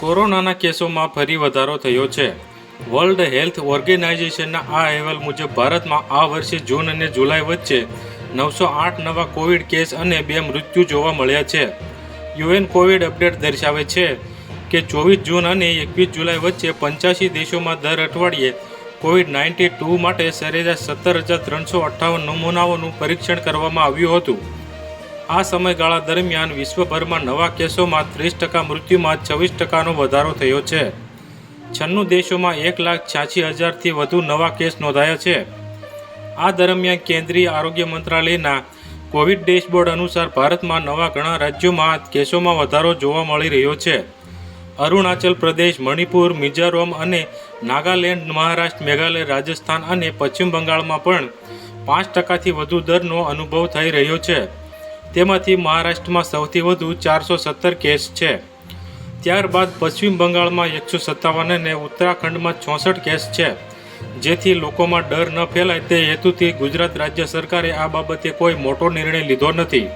કોરોનાના કેસોમાં ફરી વધારો થયો છે. વર્લ્ડ હેલ્થ ઓર્ગેનાઇઝેશનના આ અહેવાલ મુજબ ભારતમાં આ વર્ષે જૂન અને જુલાઈ વચ્ચે નવસો આઠ નવા કોવિડ કેસ અને બે મૃત્યુ જોવા મળ્યા છે. યુએન કોવિડ અપડેટ દર્શાવે છે કે ચોવીસ જૂન અને એકવીસ જુલાઈ વચ્ચે પંચ્યાસી દેશોમાં દર અઠવાડિયે કોવિડ નાઇન્ટી ટુ માટે સરેરાશ સત્તર હજાર ત્રણસો અઠ્ઠાવન નમૂનાઓનું પરીક્ષણ કરવામાં આવ્યું હતું. આ સમયગાળા દરમિયાન વિશ્વભરમાં નવા કેસોમાં ત્રીસ ટકા મૃત્યુમાં છવ્વીસ ટકાનો વધારો થયો છે. છન્નું દેશોમાં એક લાખ છ્યાસી હજારથી વધુ નવા કેસ નોંધાયા છે. આ દરમિયાન કેન્દ્રીય આરોગ્ય મંત્રાલયના કોવિડ ડેશબોર્ડ અનુસાર ભારતમાં નવા ઘણા રાજ્યોમાં કેસોમાં વધારો જોવા મળી રહ્યો છે. અરુણાચલ પ્રદેશ, મણિપુર, મિઝોરમ અને નાગાલેન્ડ, મહારાષ્ટ્ર, મેઘાલય, રાજસ્થાન અને પશ્ચિમ બંગાળમાં પણ પાંચ ટકાથી વધુ દરનો અનુભવ થઈ રહ્યો છે. તેમાંથી મહારાષ્ટ્રમાં સૌથી વધુ ચારસો સત્તર કેસ છે. ત્યારબાદ પશ્ચિમ બંગાળમાં એકસો સત્તાવન અને ઉત્તરાખંડમાં ચોસઠ કેસ છે. જેથી લોકોમાં ડર ન ફેલાય તે હેતુથી ગુજરાત રાજ્ય સરકારે આ બાબતે કોઈ મોટો નિર્ણય લીધો નથી.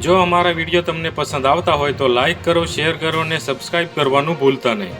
જો અમારા વીડિયો તમને પસંદ આવતા હોય તો લાઇક કરો, શેર કરો અને સબસ્ક્રાઈબ કરવાનું ભૂલતા નહીં.